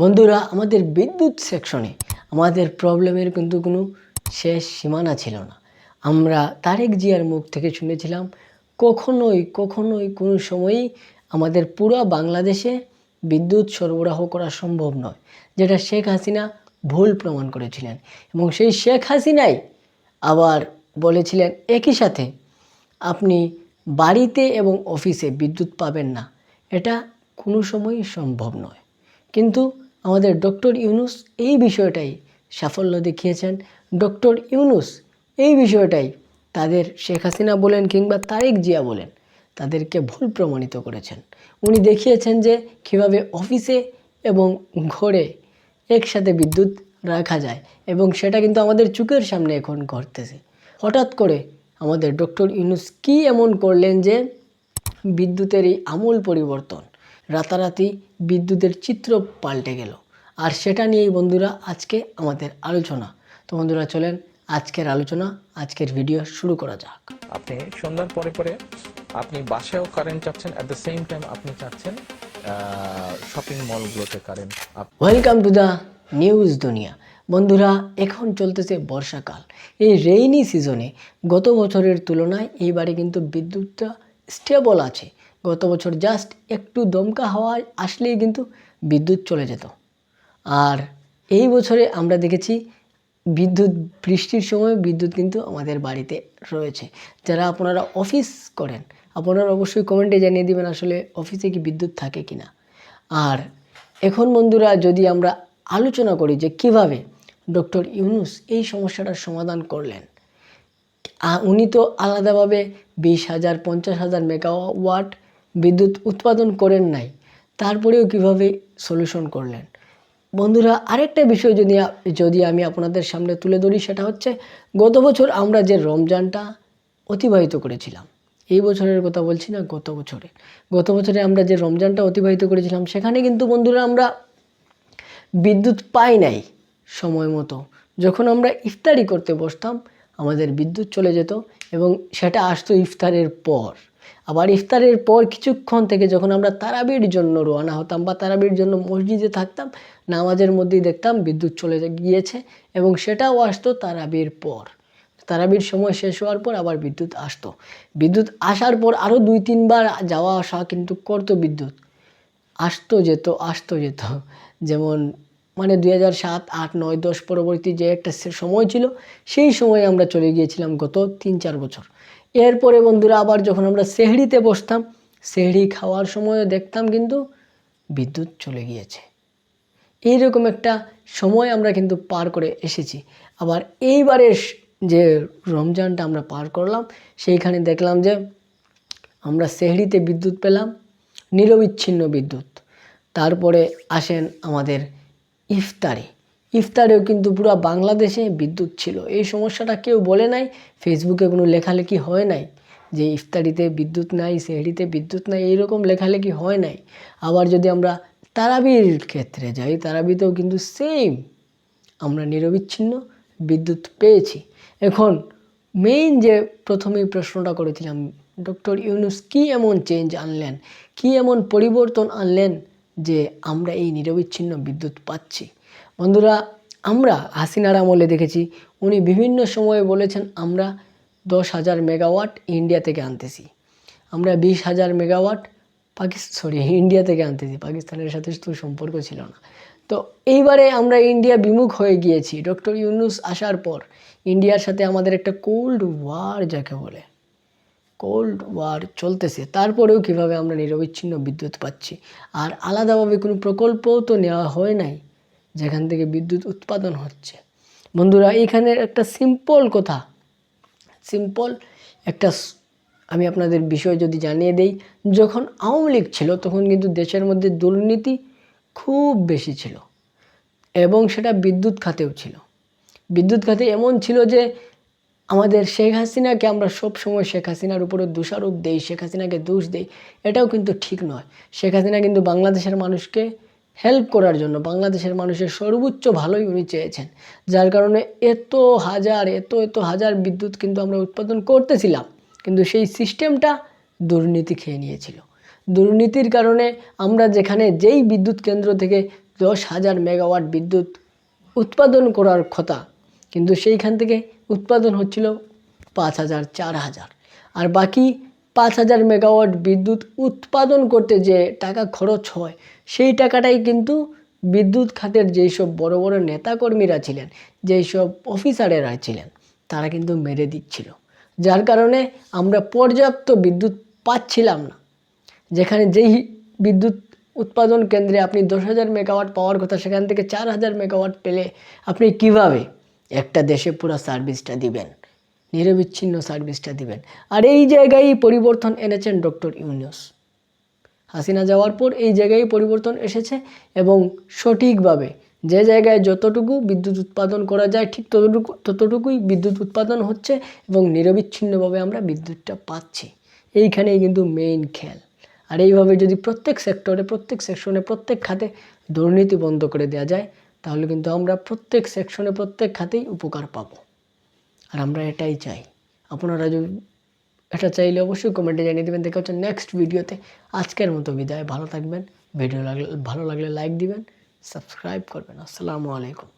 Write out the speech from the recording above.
বন্ধুরা, আমাদের বিদ্যুৎ সেকশনে আমাদের প্রবলেমের কিন্তু কোনো শেষ সীমানা ছিল না। আমরা তারেক জিয়ার মুখ থেকে শুনেছিলাম, কখনোই কখনোই কোনো সময়ই আমাদের পুরো বাংলাদেশে বিদ্যুৎ সরবরাহ করা সম্ভব নয়, যেটা শেখ হাসিনা ভুল প্রমাণ করেছিলেন। এবং সেই শেখ হাসিনাই আবার বলেছিলেন, একই সাথে আপনি বাড়িতে এবং অফিসে বিদ্যুৎ পাবেন না। এটা কোনো সময়ই সম্ভব নয়। কিন্তু আমাদের ডক্টর ইউনুস এই বিষয়টাই সাফল্য দেখিয়েছেন। ডক্টর ইউনুস এই বিষয়টাই তাদের শেখ হাসিনা বলেন কিংবা তারেক জিয়া বলেন তাদেরকে ভুল প্রমাণিত করেছেন। উনি দেখিয়েছেন যে কীভাবে অফিসে এবং ঘরে একসাথে বিদ্যুৎ রাখা যায় এবং সেটা কিন্তু আমাদের চোখের সামনে এখন ঘটতেছে। হঠাৎ করে আমাদের ডক্টর ইউনুস কী এমন করলেন যে বিদ্যুতের এই আমূল পরিবর্তন রাতারাতি বিদ্যুতের চিত্র পাল্টে গেল। আর সেটা নিয়েই বন্ধুরা আজকে আমাদের আলোচনা। তো বন্ধুরা চলেন আজকের আলোচনা আজকের ভিডিও শুরু করা যাক। আপনি সন্ধ্যার পরে পরে আপনি বাসায়ও কারেন্ট চাচ্ছেন অ্যাট দ্য সেম টাইম আপনি চাচ্ছেন shopping মলগুলোতে current welcome to the news Duniya. বন্ধুরা এখন চলতেছে বর্ষাকাল। এই রেইনি সিজনে গত বছরের তুলনায় এইবারে কিন্তু বিদ্যুৎটা স্টেবল আছে। গত বছর জাস্ট একটু দমকা হাওয়া আসলেই কিন্তু বিদ্যুৎ চলে যেত। আর এই বছরে আমরা দেখেছি বিদ্যুৎ, বৃষ্টির সময় বিদ্যুৎ কিন্তু আমাদের বাড়িতে রয়েছে। যারা আপনারা অফিস করেন, আপনারা অবশ্যই কমেন্টে জানিয়ে দেবেন আসলে অফিসে কি বিদ্যুৎ থাকে কি না আর এখন বন্ধুরা যদি আমরা আলোচনা করি যে কীভাবে ডক্টর ইউনুস এই সমস্যাটার সমাধান করলেন উনি তো আলাদাভাবে বিশ হাজার, পঞ্চাশ হাজার মেগাওয়াট বিদ্যুৎ উৎপাদন করেন নাই, তারপরেও কীভাবে সলিউশন করলেন? বন্ধুরা, আরেকটা বিষয় যদি যদি আমি আপনাদের সামনে তুলে ধরি, সেটা হচ্ছে গত বছর আমরা যে রমজানটা অতিবাহিত করেছিলাম, এই বছরের কথা বলছি না, গত বছরে। গত বছরে আমরা যে রমজানটা অতিবাহিত করেছিলাম, সেখানে কিন্তু বন্ধুরা আমরা বিদ্যুৎ পাই নাই সময় মতো। যখন আমরা ইফতারি করতে বসতাম, আমাদের বিদ্যুৎ চলে যেত এবং সেটা আসতো ইফতারের পর। আবার ইফতারের পর কিছুক্ষণ থেকে যখন আমরা তারাবির জন্য রওনা হতাম বা তারাবির জন্য মসজিদে থাকতাম, নামাজের মধ্যেই দেখতাম বিদ্যুৎ চলে গিয়েছে এবং সেটাও আসতো তারাবির পর। তারাবির সময় শেষ হওয়ার পর আবার বিদ্যুৎ আসতো। বিদ্যুৎ আসার পর আরও দুই, তিনবার যাওয়া আসা কিন্তু করতো বিদ্যুৎ। আসতো যেত আসতো যেত। যেমন মানে দুই হাজার সাত, আট, নয়, দশ পরবর্তী যে একটা সময় ছিল, সেই সময়ে আমরা চলে গিয়েছিলাম গত তিন, চার বছর। এরপরে বন্ধুরা আবার যখন আমরা সেহরিতে বসতাম, সেহড়ি খাওয়ার সময়ও দেখতাম কিন্তু বিদ্যুৎ চলে গিয়েছে। এইরকম একটা সময় আমরা কিন্তু পার করে এসেছি। আবার এইবারের যে রমজানটা আমরা পার করলাম, সেইখানে দেখলাম যে আমরা সেহরিতে বিদ্যুৎ পেলাম, নিরবিচ্ছিন্ন বিদ্যুৎ। তারপরে আসেন আমাদের ইফতারে। ইফতারেও কিন্তু পুরো বাংলাদেশে বিদ্যুৎ ছিল। এই সমস্যাটা কেউ বলে নাই, ফেসবুকে কোনো লেখালেখি হয় নাই যে ইফতারিতে বিদ্যুৎ নাই, সেহরিতে বিদ্যুৎ নাই, এইরকম লেখালেখি হয় নাই। আবার যদি আমরা তারাবির ক্ষেত্রে যাই, তারাবিতেও কিন্তু সেম আমরা নিরবিচ্ছিন্ন বিদ্যুৎ পেয়েছি। এখন মেইন যে প্রথমেই প্রশ্নটা করেছিলাম, ডক্টর ইউনুস কী এমন চেঞ্জ আনলেন? কী এমন পরিবর্তন আনলেন যে আমরা এই নিরবিচ্ছিন্ন বিদ্যুৎ পাচ্ছি? বন্ধুরা, আমরা হাসিনার আমলে দেখেছি, উনি বিভিন্ন সময়ে বলেছেন, আমরা দশ হাজার মেগাওয়াট ইন্ডিয়া থেকে আনতেছি। আমরা বিশ হাজার মেগাওয়াট পাকিস্তান সরি ইন্ডিয়া থেকে আনতেছি। পাকিস্তানের সাথে তো সম্পর্ক ছিল না। তো এইবারে আমরা ইন্ডিয়া বিমুখ হয়ে গিয়েছি। ডক্টর ইউনুস আসার পর ইন্ডিয়ার সাথে আমাদের একটা কোল্ড ওয়ার যাকে বলে কোল্ড ওয়ার চলতেছে। তারপরেও কীভাবে আমরা নিরবিচ্ছিন্ন বিদ্যুৎ পাচ্ছি? আর আলাদাভাবে কোনো প্রকল্পও তো নেওয়া হয় নাই। যেখান থেকে বিদ্যুৎ উৎপাদন হচ্ছে। বন্ধুরা এইখানের একটা সিম্পল কথা। সিম্পল একটা আমি আপনাদের বিষয় যদি জানিয়ে দেই, যখন আওয়ামী লীগ ছিল, তখন কিন্তু দেশের মধ্যে দুর্নীতি খুব বেশি ছিল এবং সেটা বিদ্যুৎ খাতেও ছিল। বিদ্যুৎ খাতে এমন ছিল যে, আমাদের শেখ হাসিনাকে আমরা সব সময় শেখ হাসিনার উপরে দোষারোপ দেই, শেখ হাসিনাকে দোষ দেই, এটাও কিন্তু ঠিক নয়। শেখ হাসিনা কিন্তু বাংলাদেশের মানুষকে হেল্প করার জন্য বাংলাদেশের মানুষের সর্বোচ্চ ভালোই উনি চেয়েছেন। যার কারণে এত হাজার, এত এত হাজার বিদ্যুৎ কিন্তু আমরা উৎপাদন করতেছিলাম, কিন্তু সেই সিস্টেমটা দুর্নীতি খেয়ে নিয়েছিল। দুর্নীতির কারণে আমরা যেখানে যেই বিদ্যুৎ কেন্দ্র থেকে দশ হাজার মেগাওয়াট বিদ্যুৎ উৎপাদন করার কথা, কিন্তু সেইখান থেকে উৎপাদন হচ্ছিল পাঁচ হাজার, চার হাজার। আর বাকি পাঁচ হাজার মেগাওয়াট বিদ্যুৎ উৎপাদন করতে যে টাকা খরচ হয়, সেই টাকাটাই কিন্তু বিদ্যুৎ খাতের যেই সব বড় বড় নেতাকর্মীরা ছিলেন যেই সব অফিসারেরা ছিলেন, তারা কিন্তু মেরে দিচ্ছিল। যার কারণে আমরা পর্যাপ্ত বিদ্যুৎ পাচ্ছিলাম না। যেখানে যেই বিদ্যুৎ উৎপাদন কেন্দ্রে আপনি দশ হাজার মেগাওয়াট পাওয়ার কথা, সেখান থেকে চার হাজার মেগাওয়াট পেলে আপনি কীভাবে একটা দেশে পুরো সার্ভিসটা দিবেন? নিরবিচ্ছিন্ন সার্ভিসটা দিবেন। আর এই জায়গায় পরিবর্তন এনেছেন ডক্টর ইউনুস। হাসিনা যাওয়ার পর এই জায়গায় পরিবর্তন এসেছে এবং সঠিকভাবে যে জায়গায় যতটুকু বিদ্যুৎ উৎপাদন করা যায় ঠিক ততটুকু ততটুকুই বিদ্যুৎ উৎপাদন হচ্ছে এবং নিরবিচ্ছিন্নভাবে আমরা বিদ্যুৎটা পাচ্ছি। এইখানেই কিন্তু মেইন খেল আর এইভাবে যদি প্রত্যেক সেক্টরে প্রত্যেক সেকশনে প্রত্যেক খাতে দুর্নীতি বন্ধ করে দেওয়া যায়, তাহলে কিন্তু আমরা প্রত্যেক সেকশনে প্রত্যেক খাতেই উপকার পাবো। আর আমরা এটাই চাই। আপনারা যদি এটা চাইলে অবশ্যই কমেন্টে জানিয়ে দেবেন। দেখা হচ্ছে নেক্সট ভিডিওতে আজকের মতো বিদায়। ভালো থাকবেন। ভিডিও লাগলে ভালো লাগলে লাইক দিবেন। সাবস্ক্রাইব করবেন। আসসালামু আলাইকুম।